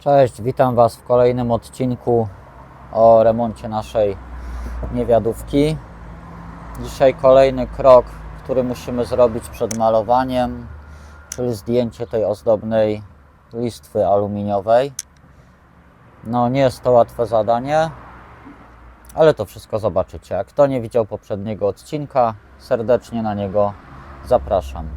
Cześć, witam Was w kolejnym odcinku o remoncie naszej niewiadówki. Dzisiaj kolejny krok, który musimy zrobić przed malowaniem, czyli zdjęcie tej ozdobnej listwy aluminiowej. No, nie jest to łatwe zadanie, ale to wszystko zobaczycie. Kto nie widział poprzedniego odcinka, serdecznie na niego zapraszam.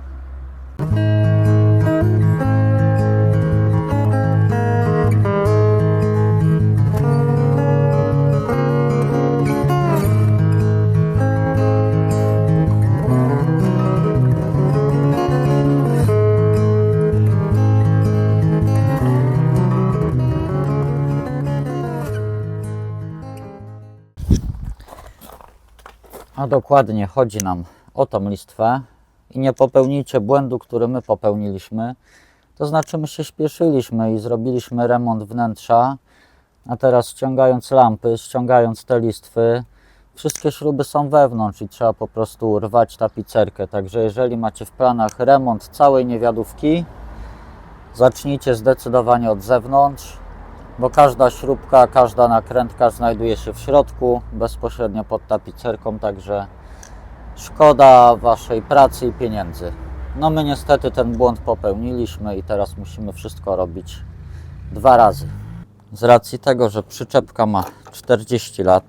A dokładnie chodzi nam o tą listwę i nie popełnijcie błędu, który my popełniliśmy. To znaczy my się śpieszyliśmy i zrobiliśmy remont wnętrza, a teraz ściągając lampy, ściągając te listwy, wszystkie śruby są wewnątrz i trzeba po prostu rwać tapicerkę. Także jeżeli macie w planach remont całej niewiadówki, zacznijcie zdecydowanie od zewnątrz, bo każda śrubka, każda nakrętka znajduje się w środku, bezpośrednio pod tapicerką, także szkoda Waszej pracy i pieniędzy. No my niestety ten błąd popełniliśmy i teraz musimy wszystko robić dwa razy. Z racji tego, że przyczepka ma 40 lat,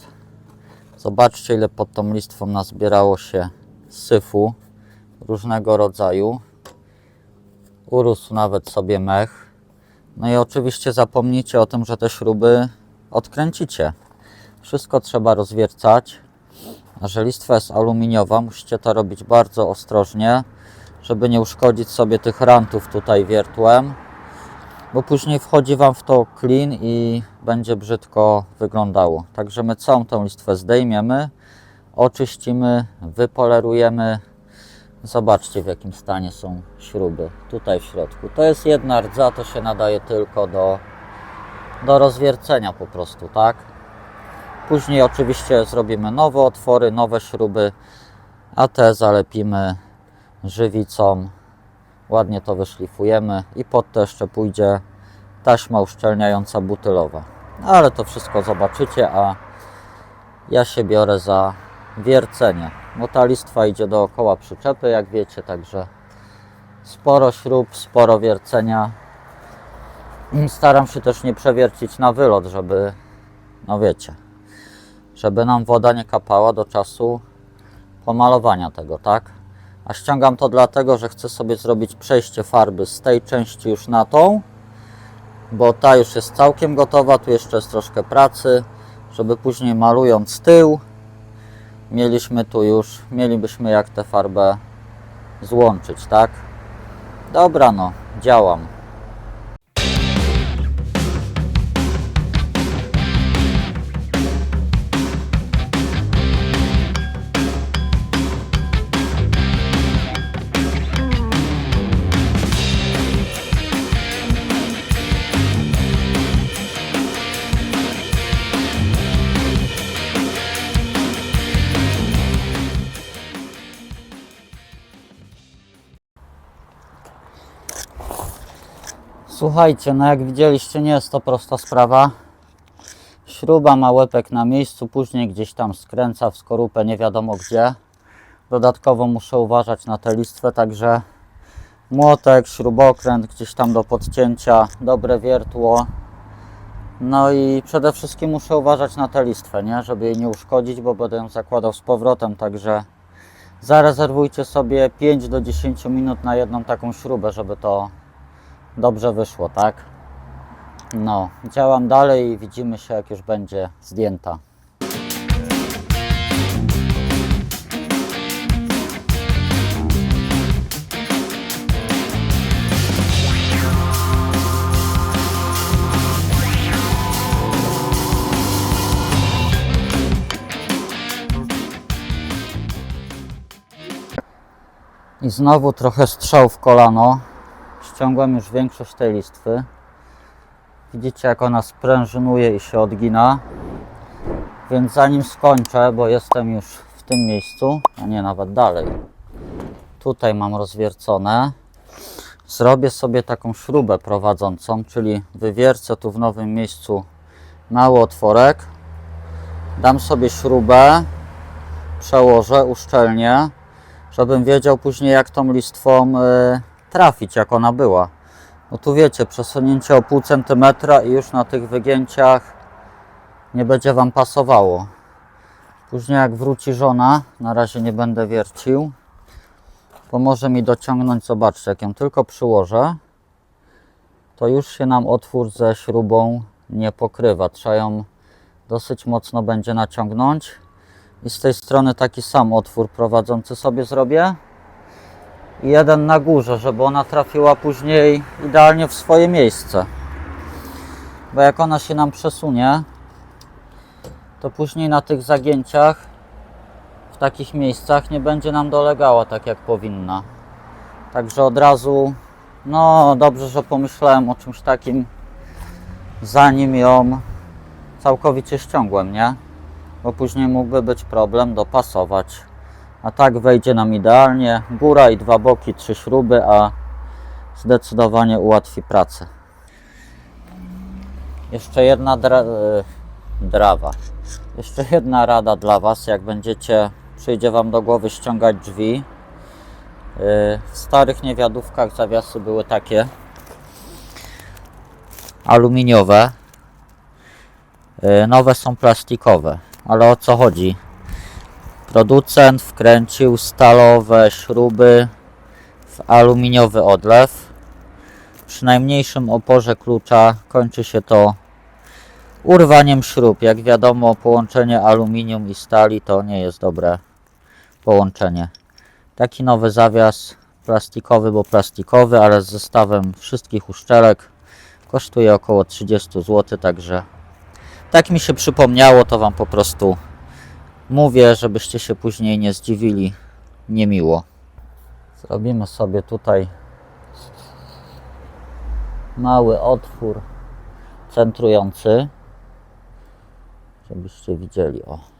zobaczcie ile pod tą listwą nazbierało się syfu różnego rodzaju. Urósł nawet sobie mech. No i oczywiście zapomnijcie o tym, że te śruby odkręcicie. Wszystko trzeba rozwiercać. Że listwa jest aluminiowa, musicie to robić bardzo ostrożnie, żeby nie uszkodzić sobie tych rantów tutaj wiertłem, bo później wchodzi Wam w to klin i będzie brzydko wyglądało. Także my całą tą listwę zdejmiemy, oczyścimy, wypolerujemy. Zobaczcie w jakim stanie są śruby tutaj w środku. To jest jedna rdza, to się nadaje tylko do, do rozwiercenia po prostu, tak? Później oczywiście zrobimy nowe otwory, nowe śruby, a te zalepimy żywicą. Ładnie to wyszlifujemy i pod to jeszcze pójdzie taśma uszczelniająca butylowa. Ale to wszystko zobaczycie, a ja się biorę za wiercenie. Bo ta listwa idzie dookoła przyczepy, jak wiecie, także sporo śrub, sporo wiercenia. Staram się też nie przewiercić na wylot, żeby, no wiecie, żeby nam woda nie kapała do czasu pomalowania tego, tak? A ściągam to dlatego, że chcę sobie zrobić przejście farby z tej części już na tą, bo ta już jest całkiem gotowa, tu jeszcze jest troszkę pracy, żeby później malując tył, mieliśmy tu już, mielibyśmy jak tę farbę złączyć, tak? Dobra, no, działam. Słuchajcie, no jak widzieliście, nie jest to prosta sprawa. Śruba ma łepek na miejscu, później gdzieś tam skręca w skorupę, nie wiadomo gdzie. Dodatkowo muszę uważać na tę listwę, także młotek, śrubokręt gdzieś tam do podcięcia, dobre wiertło. No i przede wszystkim muszę uważać na tę listwę, nie? żeby jej nie uszkodzić, bo będę ją zakładał z powrotem, także zarezerwujcie sobie 5 do 10 minut na jedną taką śrubę, żeby to dobrze wyszło, tak? No, działam dalej i widzimy się, jak już będzie zdjęta. I znowu trochę strzał w kolano. Ściągłem już większość tej listwy. Widzicie, jak ona sprężynuje i się odgina. Więc zanim skończę, bo jestem już w tym miejscu, a nie nawet dalej. Tutaj mam rozwiercone. zrobię sobie taką śrubę prowadzącą, czyli wywiercę tu w nowym miejscu mały otworek, dam sobie śrubę, przełożę, uszczelnię, żebym wiedział później jak tą listwą y, trafić, jak ona była. No tu wiecie, przesunięcie o pół centymetra i już na tych wygięciach nie będzie Wam pasowało. Później jak wróci żona, na razie nie będę wiercił, pomoże mi dociągnąć, zobaczcie, jak ją tylko przyłożę, to już się nam otwór ze śrubą nie pokrywa. Trzeba ją dosyć mocno będzie naciągnąć. I z tej strony taki sam otwór prowadzący sobie zrobię. Jeden na górze, żeby ona trafiła później idealnie w swoje miejsce. Bo jak ona się nam przesunie, to później na tych zagięciach w takich miejscach nie będzie nam dolegała tak jak powinna. Także od razu, no dobrze, że pomyślałem o czymś takim, zanim ją całkowicie ściągłem, nie? Bo później mógłby być problem dopasować. A tak wejdzie nam idealnie. Góra i dwa boki, trzy śruby, a zdecydowanie ułatwi pracę. Jeszcze jedna dra e, drawa. Jeszcze jedna rada dla Was, jak będziecie, przyjdzie Wam do głowy ściągać drzwi. Yy, W starych niewiadówkach zawiasy były takie aluminiowe. Yy, Nowe są plastikowe. Ale o co chodzi? Producent wkręcił stalowe śruby w aluminiowy odlew. Przy najmniejszym oporze klucza kończy się to urwaniem śrub. Jak wiadomo, połączenie aluminium i stali to nie jest dobre połączenie. Taki nowy zawias plastikowy, bo plastikowy, ale z zestawem wszystkich uszczelek kosztuje około 30 zł, także tak mi się przypomniało, to Wam po prostu mówię, żebyście się później nie zdziwili niemiło. Zrobimy sobie tutaj mały otwór centrujący żebyście widzieli. O.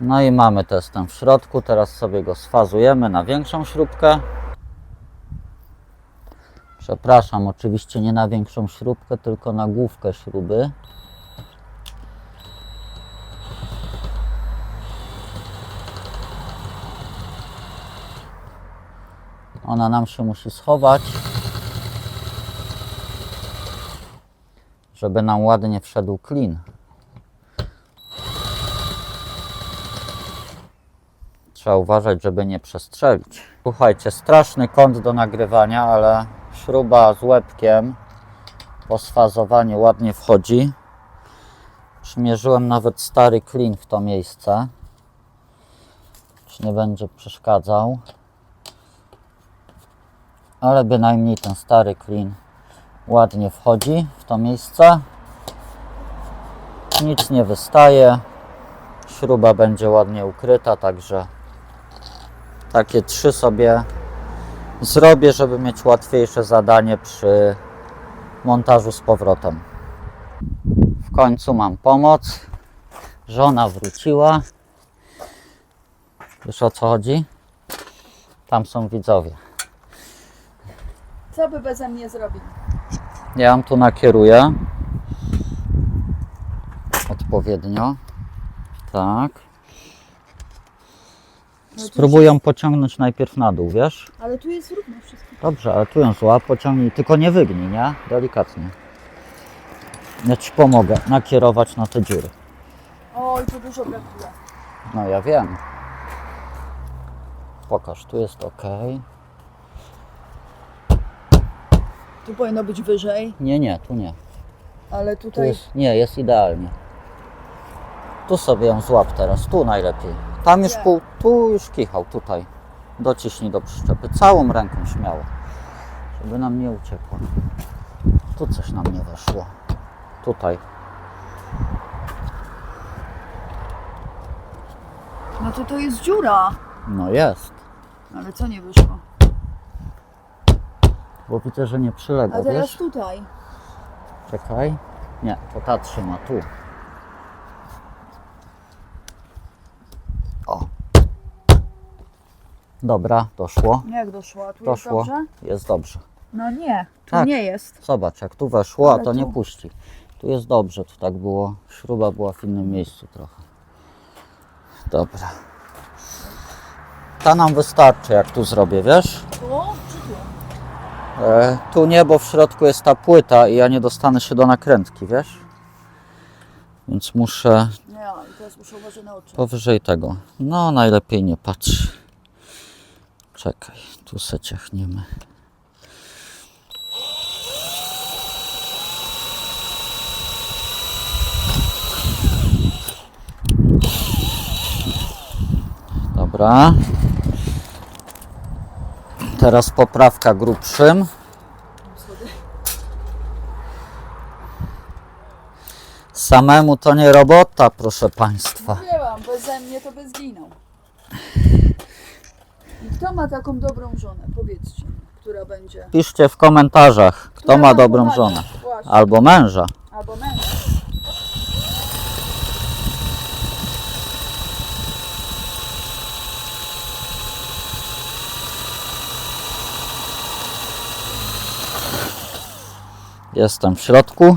No i mamy testem w środku. Teraz sobie go sfazujemy na większą śrubkę. Przepraszam, oczywiście nie na większą śrubkę, tylko na główkę śruby. Ona nam się musi schować, żeby nam ładnie wszedł klin. Trzeba uważać, żeby nie przestrzelić. Słuchajcie, straszny kąt do nagrywania, ale śruba z łebkiem po sfazowaniu ładnie wchodzi. Przymierzyłem nawet stary klin w to miejsce. Czy nie będzie przeszkadzał. Ale bynajmniej ten stary klin ładnie wchodzi w to miejsce. Nic nie wystaje. Śruba będzie ładnie ukryta, także takie trzy sobie zrobię, żeby mieć łatwiejsze zadanie przy montażu z powrotem. W końcu mam pomoc. Żona wróciła. Wiesz o co chodzi? Tam są widzowie. Co by beze mnie zrobił? Ja ją tu nakieruję. Odpowiednio. Tak. No tu Spróbuj ją pociągnąć najpierw na dół, wiesz? Ale tu jest równo wszystko. Dobrze, ale tu ją złap, pociągnij, tylko nie wygnij, nie? Delikatnie. Ja Ci pomogę nakierować na te dziury. Oj, tu dużo brakuje. No ja wiem. Pokaż, tu jest ok. Tu powinno być wyżej, Nie, nie, tu nie. ale Tu tutaj... jest, nie, jest idealnie. Tu sobie ją złap teraz, tu najlepiej. Tam już pół, tu już kichał, tutaj. Dociśnij do przyczepy, całą ręką śmiało. Żeby nam nie uciekło. Tu coś nam nie weszło. Tutaj. No to to jest dziura. No jest. Ale co nie wyszło? Bo widzę, że nie przylega, A teraz wiesz? tutaj. Czekaj. Nie, to ta trzyma tu. Dobra, doszło. Jak doszło? A tu Doszło. jest dobrze? Jest dobrze. No nie, tu Tak. nie jest. Zobacz, jak tu weszło, a Ale to nie tu- puści. Tu jest dobrze, tu tak było. Śruba była w innym miejscu trochę. Dobra. Ta nam wystarczy, jak tu zrobię, wiesz? Tu czy tu? E, tu nie, bo w środku jest ta płyta i ja nie dostanę się do nakrętki, wiesz? Więc muszę Nie, teraz muszę uważać na oczy. powyżej tego. No, najlepiej nie patrz. Czekaj, tu se ciachniemy. Dobra. Teraz poprawka grubszym. Samemu to nie robota, proszę Państwa. Mam, beze mnie to by zginął. I kto ma taką dobrą żonę? Powiedzcie która będzie. Piszcie w komentarzach, kto Która ma dobrą pomaga. żonę. Właśnie. Albo męża. Albo męża. Jestem w środku.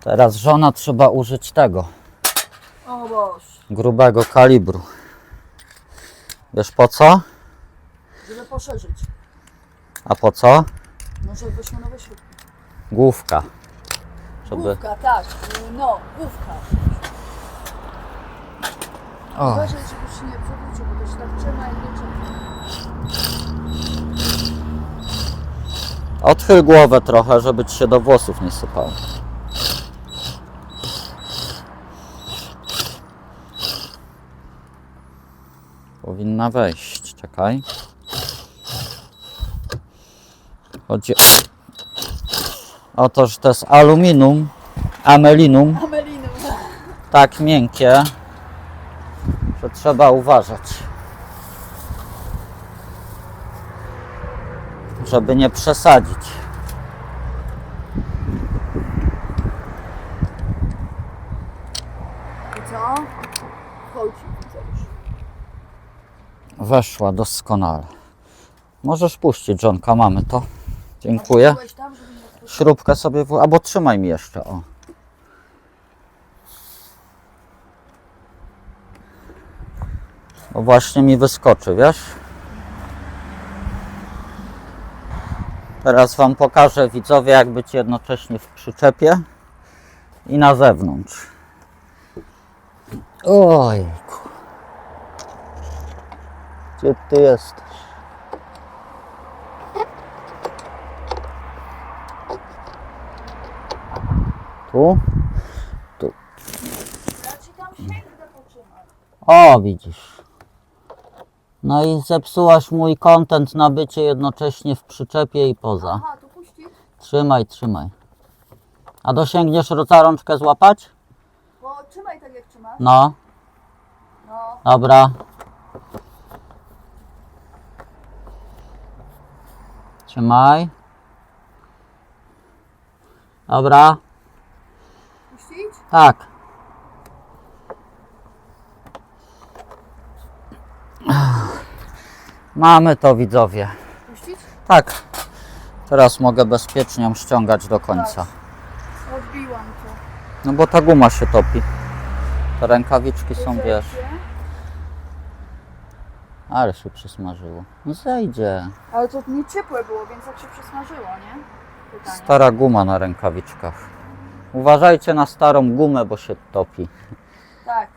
Teraz żona trzeba użyć tego, O grubego kalibru. Wiesz po co? żeby poszerzyć. A po co? Może weźmy nowe śrubki. Główka. Żeby... Główka, tak. No, główka. O, Uważaj, żebyś nie przewrócił, bo to się tak trzyma i nie trzyma. odchyl głowę trochę, żeby ci się do włosów nie sypało. Powinna wejść, czekaj. Chodzi o to, że to jest aluminium, amelinum, Ameliny. tak miękkie, że trzeba uważać. Żeby nie przesadzić. I co? Chodź, widzę już. Weszła doskonale. Możesz puścić, Johnka, mamy to. Dziękuję. Śrubkę sobie, w... albo trzymaj mi jeszcze, o. Bo właśnie mi wyskoczy, wiesz? Teraz Wam pokażę, widzowie, jak być jednocześnie w przyczepie i na zewnątrz. Ojku. Gdzie Ty jesteś? Tu? Potrzymać. O, widzisz. No i zepsułaś mój kontent na bycie jednocześnie w przyczepie i poza. Aha, tu puścić? Trzymaj, trzymaj. A dosięgniesz za rączkę złapać? Bo trzymaj tak jak trzymasz. No, No, dobra. Trzymaj. Dobra, puścić? tak. Mamy to widzowie. Puścić? Tak. Teraz mogę bezpiecznie ją ściągać do końca. Odbiłam to. No bo ta guma się topi. Te rękawiczki są, wiesz. Ale się przysmażyło. No zejdzie. Ale to nie ciepłe było, więc jak się przesmażyło, nie? Pytanie. Stara guma na rękawiczkach. Uważajcie na starą gumę, bo się topi. Tak.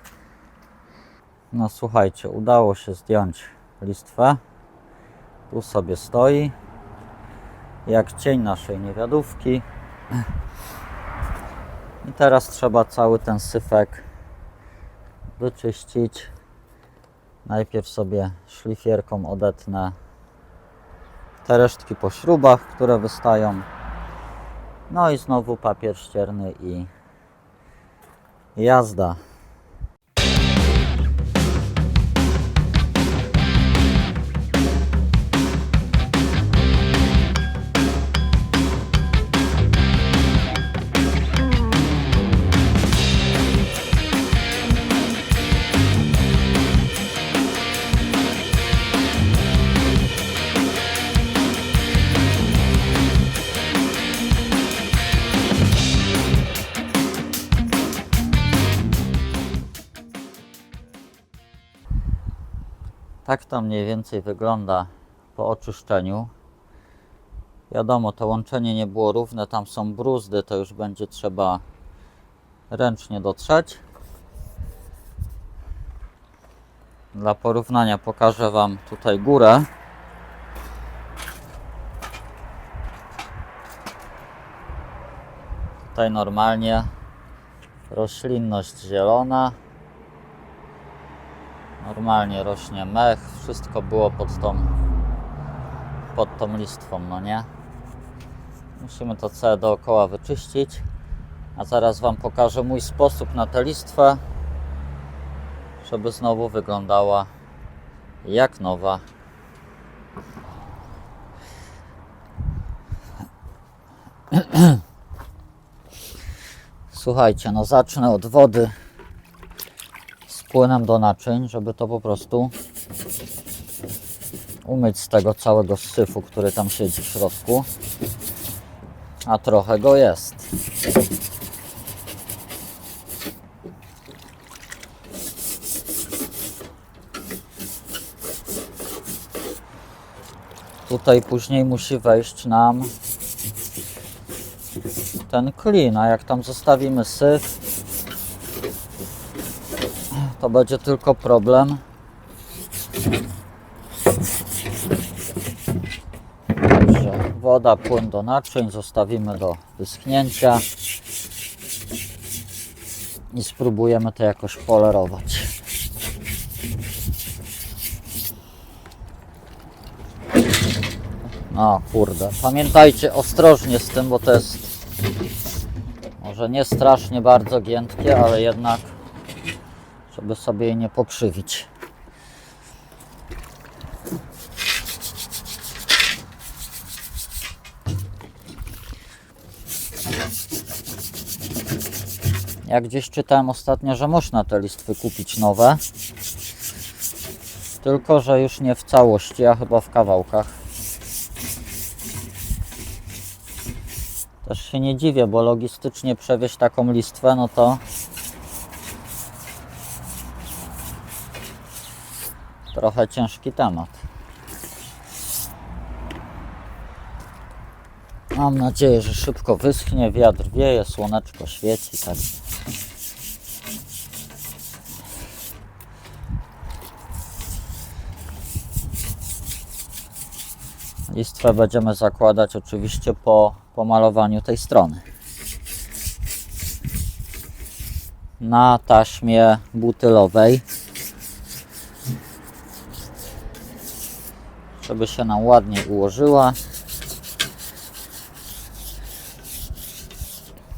No słuchajcie, udało się zdjąć listwę. Tu sobie stoi. Jak cień naszej niewiadówki. I teraz trzeba cały ten syfek wyczyścić. Najpierw sobie szlifierką odetnę te resztki po śrubach, które wystają. No i znowu papier ścierny i Jazda. To mniej więcej wygląda po oczyszczeniu. Wiadomo, to łączenie nie było równe, tam są bruzdy, to już będzie trzeba ręcznie dotrzeć. Dla porównania pokażę Wam tutaj górę. Tutaj normalnie roślinność zielona, normalnie rośnie mech, wszystko było pod tą, pod tą listwą, no nie? Musimy to całe dookoła wyczyścić, a zaraz Wam pokażę mój sposób na tę listwę, żeby znowu wyglądała jak nowa. Słuchajcie, no zacznę od wody płynem do naczyń, żeby to po prostu umyć z tego całego syfu, który tam siedzi w środku. A trochę go jest. Tutaj później musi wejść nam ten klin, a jak tam zostawimy syf, będzie tylko problem. Także woda, płyn do naczyń, zostawimy do wyschnięcia i spróbujemy to jakoś polerować. No kurde, pamiętajcie ostrożnie z tym, bo to jest może nie strasznie bardzo giętkie, ale jednak żeby sobie jej nie pokrzywić. Jak gdzieś czytałem ostatnio, że można te listwy kupić nowe. Tylko, że już nie w całości, a chyba w kawałkach. Też się nie dziwię, bo logistycznie przewieźć taką listwę, no to trochę ciężki temat. Mam nadzieję, że szybko wyschnie, wiatr wieje, słoneczko świeci, tak. Listwę będziemy zakładać oczywiście po pomalowaniu tej strony. Na taśmie butylowej. Żeby się nam ładnie ułożyła.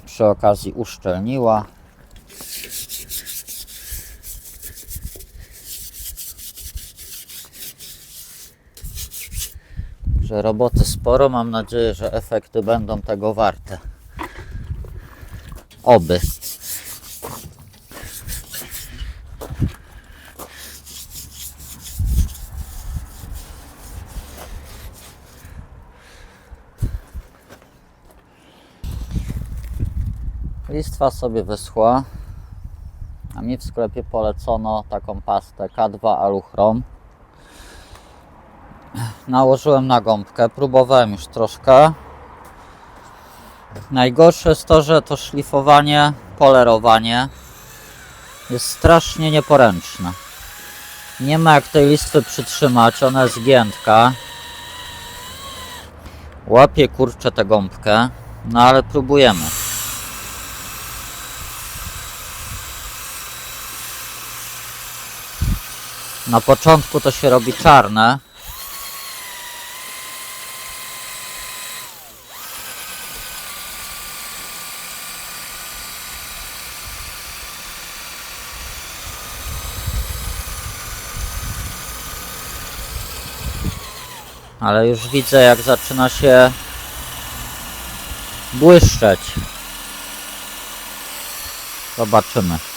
Przy okazji uszczelniła. Że roboty sporo, mam nadzieję, że efekty będą tego warte. Oby. Listwa sobie wyschła, a mi w sklepie polecono taką pastę K2 Aluchrom. Nałożyłem na gąbkę, próbowałem już troszkę. Najgorsze jest to, że to szlifowanie, polerowanie jest strasznie nieporęczne. Nie ma jak tej listwy przytrzymać, ona jest giętka. Łapię kurczę tę gąbkę, no ale próbujemy. Na początku to się robi czarne. Ale już widzę jak zaczyna się błyszczeć. Zobaczymy.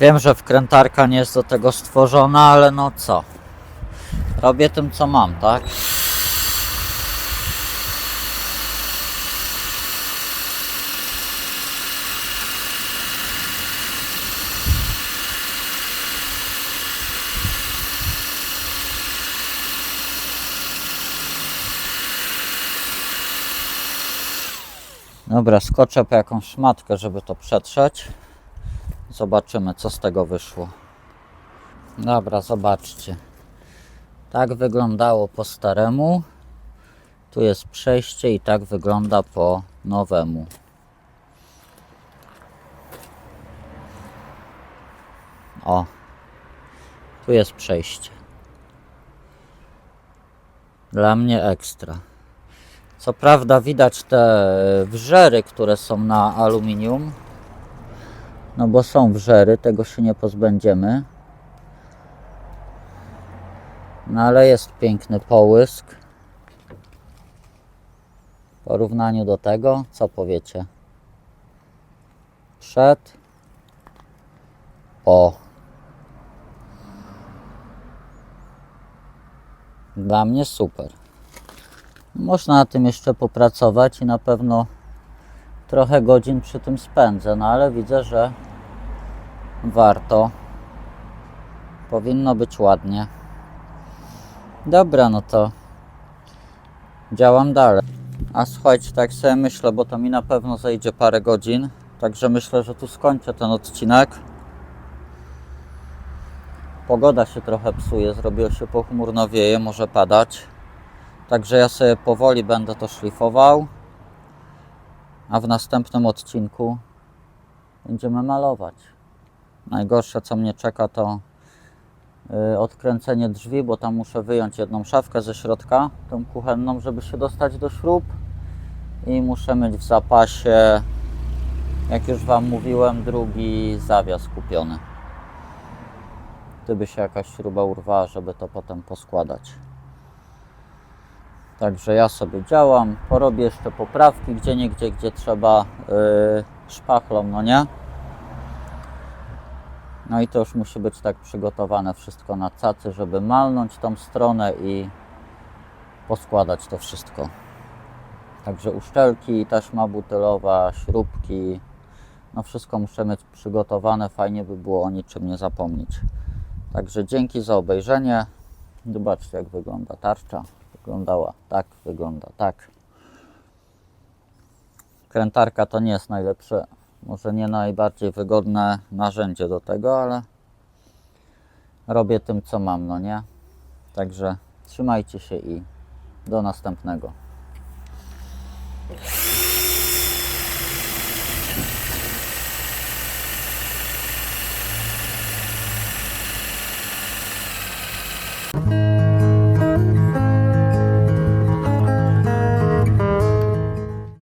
Wiem, że wkrętarka nie jest do tego stworzona, ale no co? Robię tym, co mam, tak? Dobra, skoczę po jakąś szmatkę, żeby to przetrzeć. Zobaczymy, co z tego wyszło. Dobra, zobaczcie. Tak wyglądało po staremu. Tu jest przejście i tak wygląda po nowemu. O, tu jest przejście. Dla mnie ekstra. Co prawda widać te wrzery, które są na aluminium, no bo są wrzery, tego się nie pozbędziemy. No ale jest piękny połysk. W porównaniu do tego, co powiecie? Przed. O. Dla mnie super. Można na tym jeszcze popracować i na pewno trochę godzin przy tym spędzę, no ale widzę, że warto. Powinno być ładnie. Dobra, no to działam dalej. A słuchajcie, tak sobie myślę, bo to mi na pewno zejdzie parę godzin. Także myślę, że tu skończę ten odcinek. Pogoda się trochę psuje, zrobiło się pochmurno wieje, może padać. Także ja sobie powoli będę to szlifował. A w następnym odcinku będziemy malować. Najgorsze co mnie czeka to y, odkręcenie drzwi, bo tam muszę wyjąć jedną szafkę ze środka, tą kuchenną, żeby się dostać do śrub. I muszę mieć w zapasie, jak już Wam mówiłem, drugi zawias kupiony. Gdyby się jakaś śruba urwała, żeby to potem poskładać. Także ja sobie działam, porobię jeszcze poprawki gdzie niegdzie, gdzie trzeba yy, szpachlą, no nie? No i to już musi być tak przygotowane wszystko na cacy, żeby malnąć tą stronę i poskładać to wszystko. Także uszczelki, taśma butylowa, śrubki, no wszystko muszę mieć przygotowane, fajnie by było o niczym nie zapomnieć. Także dzięki za obejrzenie. Zobaczcie jak wygląda tarcza. Wyglądała tak, wygląda tak. Krętarka to nie jest najlepsze, może nie najbardziej wygodne narzędzie do tego, ale robię tym co mam, no nie? Także trzymajcie się i do następnego.